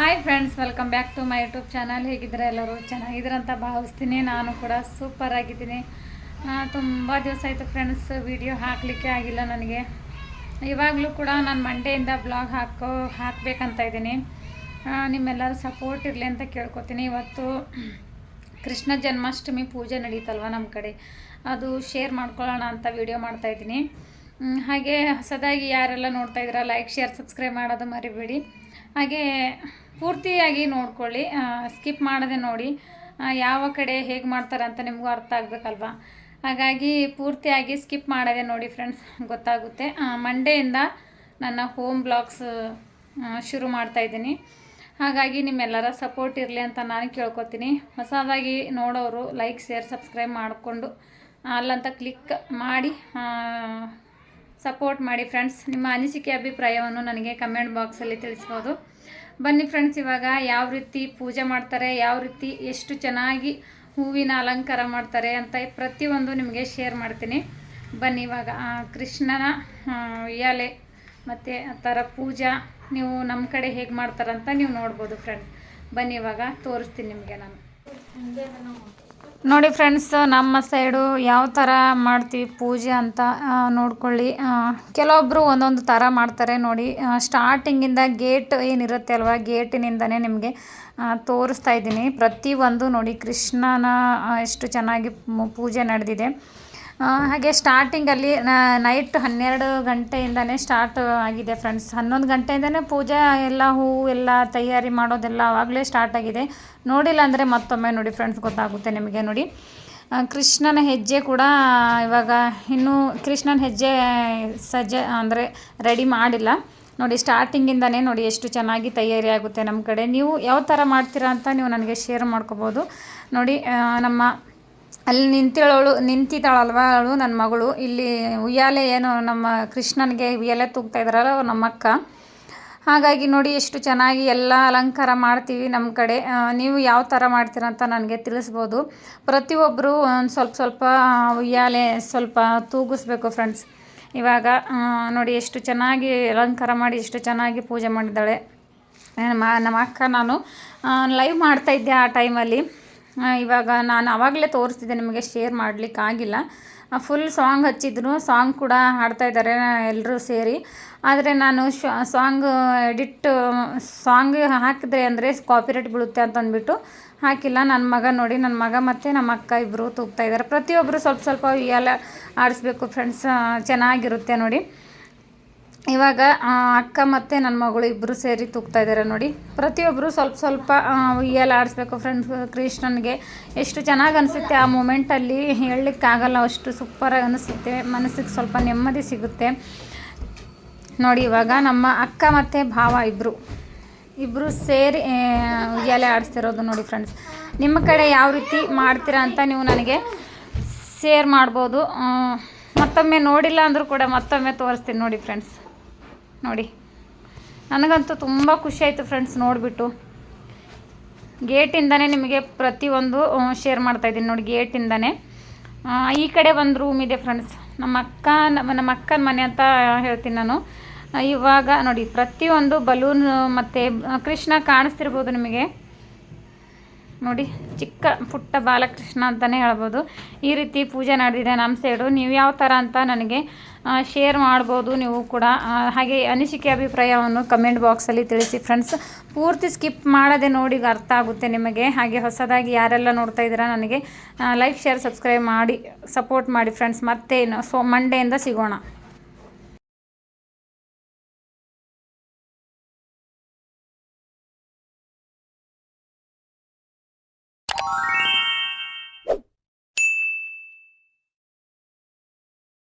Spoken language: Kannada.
Hi friends welcome back to my YouTube channel ಹೇಗಿದ್ದರೆ ಎಲ್ಲರೂ? ಚೆನ್ನಾಗಿದ್ದೀರಂತ ಭಾವಿಸ್ತೀನಿ. ನಾನು ಕೂಡ ಸೂಪರ್ ಆಗಿದ್ದೀನಿ. ತುಂಬ ದಿವಸ ಆಯಿತು ಫ್ರೆಂಡ್ಸ್ ವಿಡಿಯೋ ಹಾಕಲಿಕ್ಕೆ ಆಗಿಲ್ಲ ನನಗೆ. ಇವಾಗಲೂ ಕೂಡ ನಾನು ಮಂಡೆಯಿಂದ ಬ್ಲಾಗ್ ಹಾಕೋ, ಹಾಕಬೇಕಂತ ಇದ್ದೀನಿ. ನಿಮ್ಮೆಲ್ಲರೂ ಸಪೋರ್ಟ್ ಇರಲಿ ಅಂತ ಕೇಳ್ಕೊತೀನಿ. ಇವತ್ತು ಕೃಷ್ಣ ಜನ್ಮಾಷ್ಟಮಿ ಪೂಜೆ ನಡೀತಲ್ವ ನಮ್ಮ ಕಡೆ? ಅದು ಶೇರ್ ಮಾಡ್ಕೊಳ್ಳೋಣ ಅಂತ ವಿಡಿಯೋ ಮಾಡ್ತಾಯಿದ್ದೀನಿ ಹಾಗೆ ಹೊಸದಾಗಿ ಯಾರೆಲ್ಲ ನೋಡ್ತಾ ಇದ್ದೀರಾ ಲೈಕ್ ಶೇರ್ ಸಬ್ಸ್ಕ್ರೈಬ್ ಮಾಡೋದು ಮರಿಬೇಡಿ. ಹಾಗೆ ಪೂರ್ತಿಯಾಗಿ ನೋಡ್ಕೊಳ್ಳಿ ಸ್ಕಿಪ್ ಮಾಡದೆ ನೋಡಿ ಯಾವ ಕಡೆ ಹೇಗೆ ಮಾಡ್ತಾರೆ ಅಂತ ನಿಮಗೂ ಅರ್ಥ ಆಗಬೇಕಲ್ವ? ಹಾಗಾಗಿ ಪೂರ್ತಿಯಾಗಿ ಸ್ಕಿಪ್ ಮಾಡದೆ ನೋಡಿ ಫ್ರೆಂಡ್ಸ್ ಗೊತ್ತಾಗುತ್ತೆ. ಮಂಡೆಯಿಂದ ನನ್ನ ಹೋಮ್ ಬ್ಲಾಗ್ಸ್ ಶುರು ಮಾಡ್ತಾ ಇದ್ದೀನಿ. ಹಾಗಾಗಿ ನಿಮ್ಮೆಲ್ಲರ ಸಪೋರ್ಟ್ ಇರಲಿ ಅಂತ ನಾನು ಕೇಳ್ಕೊತೀನಿ. ಹೊಸದಾಗಿ ನೋಡೋರು ಲೈಕ್ ಶೇರ್ ಸಬ್ಸ್ಕ್ರೈಬ್ ಮಾಡಿಕೊಂಡು ಅಲ್ಲಂತ ಕ್ಲಿಕ್ ಮಾಡಿ ಸಪೋರ್ಟ್ ಮಾಡಿ ಫ್ರೆಂಡ್ಸ್. ನಿಮ್ಮ ಅನಿಸಿಕೆ, ಅಭಿಪ್ರಾಯವನ್ನು ನನಗೆ ಕಮೆಂಟ್ ಬಾಕ್ಸಲ್ಲಿ ತಿಳಿಸ್ಬೋದು. ಬನ್ನಿ ಫ್ರೆಂಡ್ಸ್, ಇವಾಗ ಯಾವ ರೀತಿ ಪೂಜೆ ಮಾಡ್ತಾರೆ, ಯಾವ ರೀತಿ ಎಷ್ಟು ಚೆನ್ನಾಗಿ ಹೂವಿನ ಅಲಂಕಾರ ಮಾಡ್ತಾರೆ ಅಂತ ಪ್ರತಿಯೊಂದು ನಿಮಗೆ ಶೇರ್ ಮಾಡ್ತೀನಿ. ಬನ್ನಿ, ಇವಾಗ ಕೃಷ್ಣನ ಉಯ್ಯಾಲೆ ಮತ್ತು ಆ ಥರ ಪೂಜಾ ನೀವು ನಮ್ಮ ಕಡೆ ಹೇಗೆ ಮಾಡ್ತಾರಂತ ನೀವು ನೋಡ್ಬೋದು ಫ್ರೆಂಡ್ಸ್. ಬನ್ನಿ, ಇವಾಗ ತೋರಿಸ್ತೀನಿ ನಿಮಗೆ ನಾನು. ನೋಡಿ ಫ್ರೆಂಡ್ಸ್ ನಮ್ಮ ಸೈಡು ಯಾವ ಥರ ಮಾಡ್ತೀವಿ ಪೂಜೆ ಅಂತ ನೋಡ್ಕೊಳ್ಳಿ. ಕೆಲವೊಬ್ಬರು ಒಂದೊಂದು ಥರ ಮಾಡ್ತಾರೆ ನೋಡಿ. ಸ್ಟಾರ್ಟಿಂಗಿಂದ ಗೇಟ್ ಏನಿರುತ್ತೆ ಅಲ್ವಾ? ಗೇಟಿನಿಂದನೇ ನಿಮಗೆ ತೋರಿಸ್ತಾ ಇದ್ದೀನಿ. ಪ್ರತಿಯೊಂದು ನೋಡಿ ಕೃಷ್ಣನ ಎಷ್ಟು ಚೆನ್ನಾಗಿ ಪೂಜೆ ನಡೆದಿದೆ. ಹಾಗೆ ಸ್ಟಾರ್ಟಿಂಗಲ್ಲಿ ನೈಟ್ ಹನ್ನೆರಡು ಗಂಟೆಯಿಂದನೇ ಸ್ಟಾರ್ಟ್ ಆಗಿದೆ ಫ್ರೆಂಡ್ಸ್ ಹನ್ನೊಂದು ಗಂಟೆಯಿಂದನೇ ಪೂಜೆ ಎಲ್ಲ, ಹೂವು ಎಲ್ಲ ತಯಾರಿ ಮಾಡೋದೆಲ್ಲ ಆವಾಗಲೇ ಸ್ಟಾರ್ಟ್ ಆಗಿದೆ. ನೋಡಿಲ್ಲ ಅಂದರೆ ಮತ್ತೊಮ್ಮೆ ನೋಡಿ ಫ್ರೆಂಡ್ಸ್ ಗೊತ್ತಾಗುತ್ತೆ ನಿಮಗೆ ನೋಡಿ. ಕೃಷ್ಣನ ಹೆಜ್ಜೆ ಕೂಡ ಇವಾಗ ಇನ್ನೂ ಕೃಷ್ಣನ ಹೆಜ್ಜೆ ಸಜ್ಜೆ, ಅಂದರೆ ರೆಡಿ ಮಾಡಿಲ್ಲ. ನೋಡಿ ಸ್ಟಾರ್ಟಿಂಗಿಂದನೇ ನೋಡಿ ಎಷ್ಟು ಚೆನ್ನಾಗಿ ತಯಾರಿ ಆಗುತ್ತೆ ನಮ್ಮ ಕಡೆ. ನೀವು ಯಾವ ಥರ ಮಾಡ್ತೀರಾ ಅಂತ ನೀವು ನನಗೆ ಶೇರ್ ಮಾಡ್ಕೋಬೋದು. ನೋಡಿ ನಮ್ಮ ಅಲ್ಲಿ ನಿಂತಿಳವಳು ನಿಂತಿದ್ದಾಳಲ್ವ ಅವಳು ನನ್ನ ಮಗಳು? ಇಲ್ಲಿ ಉಯ್ಯಾಲೆ ಏನು ನಮ್ಮ ಕೃಷ್ಣನಿಗೆ ಉಯ್ಯಾಲೆ ತೂಗ್ತಾ ಇದ್ದಾರಲ್ಲ ನಮ್ಮ ಅಕ್ಕ ಹಾಗಾಗಿ ನೋಡಿ ಎಷ್ಟು ಚೆನ್ನಾಗಿ ಎಲ್ಲ ಅಲಂಕಾರ ಮಾಡ್ತೀವಿ ನಮ್ಮ ಕಡೆ. ನೀವು ಯಾವ ಥರ ಮಾಡ್ತೀರಂತ ನನಗೆ ತಿಳಿಸ್ಬೋದು. ಪ್ರತಿಯೊಬ್ಬರು ಒಂದು ಸ್ವಲ್ಪ ಸ್ವಲ್ಪ ಉಯ್ಯಾಲೆ ಸ್ವಲ್ಪ ತೂಗಿಸ್ಬೇಕು ಫ್ರೆಂಡ್ಸ್ ಇವಾಗ ನೋಡಿ ಎಷ್ಟು ಚೆನ್ನಾಗಿ ಅಲಂಕಾರ ಮಾಡಿ, ಎಷ್ಟು ಚೆನ್ನಾಗಿ ಪೂಜೆ ಮಾಡಿದ್ದಾಳೆ. ನಮ್ಮ ನಮ್ಮ ಅಕ್ಕ ನಾನು ಲೈವ್ ಮಾಡ್ತಾಯಿದ್ದೆ ಆ ಟೈಮಲ್ಲಿ ಇವಾಗ ನಾನು ಆವಾಗಲೇ ತೋರಿಸ್ತಿದ್ದೆ ನಿಮಗೆ ಶೇರ್ ಮಾಡಲಿಕ್ಕಾಗಿಲ್ಲ. ಫುಲ್ ಸಾಂಗ್ ಹಚ್ಚಿದ್ರು ಸಾಂಗ್ ಕೂಡ ಹಾಡ್ತಾ ಇದ್ದಾರೆ ಎಲ್ಲರೂ ಸೇರಿ. ಆದರೆ ನಾನು ಸಾಂಗ್ ಎಡಿಟ್ ಸಾಂಗ್ ಹಾಕಿದ್ರೆ ಅಂದರೆ ಕಾಪಿರೈಟ್ ಬೀಳುತ್ತೆ ಅಂತ ಅಂದ್ಬಿಟ್ಟು ಹಾಕಿಲ್ಲ. ನನ್ನ ಮಗ ನೋಡಿ ನನ್ನ ಮಗ ಮತ್ತು ನಮ್ಮ ಅಕ್ಕ ಇಬ್ಬರು ತೂಗ್ತಾ ಇದ್ದಾರೆ. ಪ್ರತಿಯೊಬ್ಬರು ಸ್ವಲ್ಪ ಸ್ವಲ್ಪ ಎಲ್ಲ ಆಡಿಸ್ಬೇಕು ಫ್ರೆಂಡ್ಸ್ ಚೆನ್ನಾಗಿರುತ್ತೆ ನೋಡಿ. ಇವಾಗ ಅಕ್ಕ ಮತ್ತು ನನ್ನ ಮಗಳು ಇಬ್ಬರು ಸೇರಿ ತೂಗ್ತಾ ಇದ್ದಾರೆ ನೋಡಿ. ಪ್ರತಿಯೊಬ್ಬರು ಸ್ವಲ್ಪ ಸ್ವಲ್ಪ ಉಯ್ಯಲ್ಲಿ ಉಯ್ಯಾಲೆ ಆಡಿಸ್ಬೇಕು ಫ್ರೆಂಡ್ಸ್ ಕೃಷ್ಣನಿಗೆ. ಎಷ್ಟು ಚೆನ್ನಾಗಿ ಅನಿಸುತ್ತೆ ಆ ಮೂಮೆಂಟಲ್ಲಿ ಹೇಳಲಿಕ್ಕಾಗಲ್ಲ, ಅಷ್ಟು ಸೂಪರಾಗಿ ಅನಿಸುತ್ತೆ. ಮನಸ್ಸಿಗೆ ಸ್ವಲ್ಪ ನೆಮ್ಮದಿ ಸಿಗುತ್ತೆ. ನೋಡಿ ಇವಾಗ ನಮ್ಮ ಅಕ್ಕ ಮತ್ತು ಭಾವ ಇಬ್ಬರು ಇಬ್ಬರು ಸೇರಿ ಉಯ್ಯಾಲೆ ಆಡಿಸ್ತಿರೋದು ನೋಡಿ ಫ್ರೆಂಡ್ಸ್ ನಿಮ್ಮ ಕಡೆ ಯಾವ ರೀತಿ ಮಾಡ್ತೀರಾ ಅಂತ ನೀವು ನನಗೆ ಶೇರ್ ಮಾಡ್ಬೋದು. ಮತ್ತೊಮ್ಮೆ ನೋಡಿಲ್ಲ ಅಂದರೂ ಕೂಡ ಮತ್ತೊಮ್ಮೆ ತೋರಿಸ್ತೀನಿ ನೋಡಿ ಫ್ರೆಂಡ್ಸ್ ನೋಡಿ. ನನಗಂತೂ ತುಂಬ ಖುಷಿ ಆಯಿತು ಫ್ರೆಂಡ್ಸ್ ನೋಡಿಬಿಟ್ಟು. ಗೇಟಿಂದನೇ ನಿಮಗೆ ಪ್ರತಿಯೊಂದು ಶೇರ್ ಮಾಡ್ತಾಯಿದ್ದೀನಿ ನೋಡಿ ಗೇಟಿಂದನೇ. ಈ ಕಡೆ ಒಂದು ರೂಮ್ ಇದೆ ಫ್ರೆಂಡ್ಸ್ ನಮ್ಮ ಅಕ್ಕ, ನಮ್ಮ ನಮ್ಮ ಅಕ್ಕನ ಮನೆ ಅಂತ ಹೇಳ್ತೀನಿ ನಾನು. ಇವಾಗ ನೋಡಿ ಪ್ರತಿಯೊಂದು ಬಲೂನ್ ಮತ್ತು ಕೃಷ್ಣ ಕಾಣಿಸ್ತಿರ್ಬೋದು ನಿಮಗೆ. ನೋಡಿ, ಚಿಕ್ಕ ಪುಟ್ಟ ಬಾಲಕೃಷ್ಣ ಅಂತಲೇ ಹೇಳ್ಬೋದು. ಈ ರೀತಿ ಪೂಜೆ ನಡೆದಿದೆ ನಮ್ಮ ಸೈಡು ನೀವು ಯಾವ ಥರ ಅಂತ ನನಗೆ ಶೇರ್ ಮಾಡ್ಬೋದು ನೀವು ಕೂಡ. ಹಾಗೆ ಅನಿಸಿಕೆ ಅಭಿಪ್ರಾಯವನ್ನು ಕಮೆಂಟ್ ಬಾಕ್ಸಲ್ಲಿ ತಿಳಿಸಿ ಫ್ರೆಂಡ್ಸ್ ಪೂರ್ತಿ ಸ್ಕಿಪ್ ಮಾಡದೆ ನೋಡಿ ಅರ್ಥ ಆಗುತ್ತೆ ನಿಮಗೆ. ಹಾಗೆ ಹೊಸದಾಗಿ ಯಾರೆಲ್ಲ ನೋಡ್ತಾ ಇದ್ದೀರಾ ನನಗೆ ಲೈಕ್ ಶೇರ್ ಸಬ್ಸ್ಕ್ರೈಬ್ ಮಾಡಿ ಸಪೋರ್ಟ್ ಮಾಡಿ ಫ್ರೆಂಡ್ಸ್ ಮತ್ತೆ ಸೊ ಮಂಡೆಯಿಂದ ಸಿಗೋಣ.